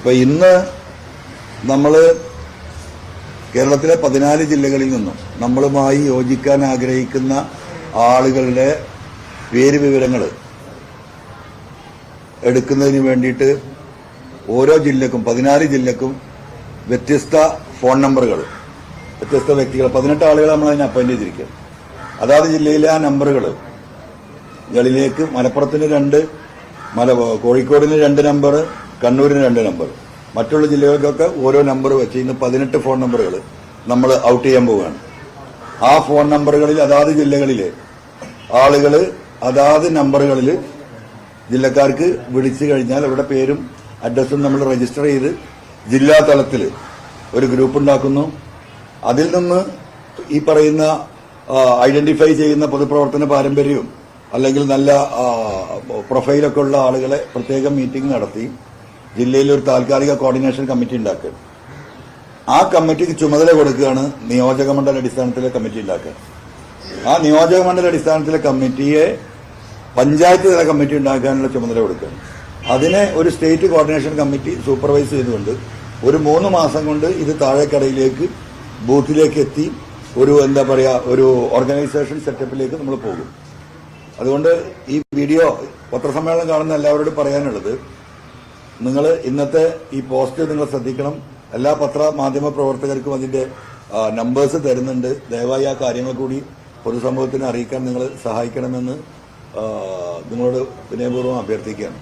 ഇപ്പൊ ഇന്ന് നമ്മൾ കേരളത്തിലെ പതിനാല് ജില്ലകളിൽ നിന്നും നമ്മളുമായി യോജിക്കാൻ ആഗ്രഹിക്കുന്ന ആളുകളുടെ പേര് വിവരങ്ങൾ എടുക്കുന്നതിന് വേണ്ടിയിട്ട് ഓരോ ജില്ലക്കും പതിനാല് ജില്ലക്കും വ്യത്യസ്ത ഫോൺ നമ്പറുകൾ വ്യത്യസ്ത വ്യക്തികൾ പതിനെട്ട് ആളുകളെ നമ്മൾ അതിന് അപ്പോയിന്റ് ചെയ്തിരിക്കും അതാത് ജില്ലയിലെ ആ നമ്പറുകൾ കളിലേക്ക് മലപ്പുറത്തിന് രണ്ട് മല കോഴിക്കോടിന് രണ്ട് നമ്പർ കണ്ണൂരിന് രണ്ട് നമ്പർ മറ്റുള്ള ജില്ലകൾക്കൊക്കെ ഓരോ നമ്പർ വെച്ച് ഇന്ന് പതിനെട്ട് ഫോൺ നമ്പറുകൾ നമ്മൾ ഔട്ട് ചെയ്യാൻ പോവുകയാണ്. ആ ഫോൺ നമ്പറുകളിൽ അതാത് ജില്ലകളിലെ ആളുകൾ അതാത് നമ്പറുകളിൽ ജില്ലക്കാർക്ക് വിളിച്ചു കഴിഞ്ഞാൽ അവരുടെ പേരും അഡ്രസ്സും നമ്മൾ രജിസ്റ്റർ ചെയ്ത് ജില്ലാ തലത്തിൽ ഒരു ഗ്രൂപ്പ് ഉണ്ടാക്കുന്നു. അതിൽ നിന്ന് ഈ പറയുന്ന ഐഡന്റിഫൈ ചെയ്യുന്ന പൊതുപ്രവർത്തന പാരമ്പര്യവും അല്ലെങ്കിൽ നല്ല പ്രൊഫൈലൊക്കെ ഉള്ള ആളുകളെ പ്രത്യേകം മീറ്റിംഗ് നടത്തി ജില്ലയിൽ ഒരു താൽക്കാലിക കോർഡിനേഷൻ കമ്മിറ്റി ഉണ്ടാക്കുക. ആ കമ്മിറ്റിക്ക് ചുമതല കൊടുക്കുകയാണ് നിയോജക മണ്ഡല അടിസ്ഥാനത്തിലെ കമ്മിറ്റി ഉണ്ടാക്കുക. ആ നിയോജക മണ്ഡല അടിസ്ഥാനത്തിലെ കമ്മിറ്റിയെ പഞ്ചായത്ത് തല കമ്മിറ്റി ഉണ്ടാക്കാനുള്ള ചുമതല കൊടുക്കുക അതിനെ ഒരു സ്റ്റേറ്റ് കോർഡിനേഷൻ കമ്മിറ്റി സൂപ്പർവൈസ് ചെയ്തുകൊണ്ട് ഒരു മൂന്ന് മാസം കൊണ്ട് ഇത് താഴെക്കടയിലേക്ക് ബൂത്തിലേക്ക് എത്തി ഒരു എന്താ പറയുക ഒരു ഓർഗനൈസേഷൻ സെറ്റപ്പിലേക്ക് നമ്മൾ പോകും. അതുകൊണ്ട് ഈ വീഡിയോ പത്രസമ്മേളനം കാണുന്ന എല്ലാവരോടും പറയാനുള്ളത് നിങ്ങൾ ഇന്നത്തെ ഈ പോസ്റ്റ് നിങ്ങൾ ശ്രദ്ധിക്കണം. എല്ലാ പത്ര മാധ്യമ പ്രവർത്തകർക്കും അതിന്റെ നമ്പേഴ്സ് തരുന്നുണ്ട്. ദയവായി ആ കാര്യങ്ങൾ കൂടി പൊതുസമൂഹത്തിന് അറിയിക്കാൻ നിങ്ങൾ സഹായിക്കണമെന്ന് നിങ്ങളോട് വിനയപൂർവം അഭ്യർത്ഥിക്കുകയാണ്.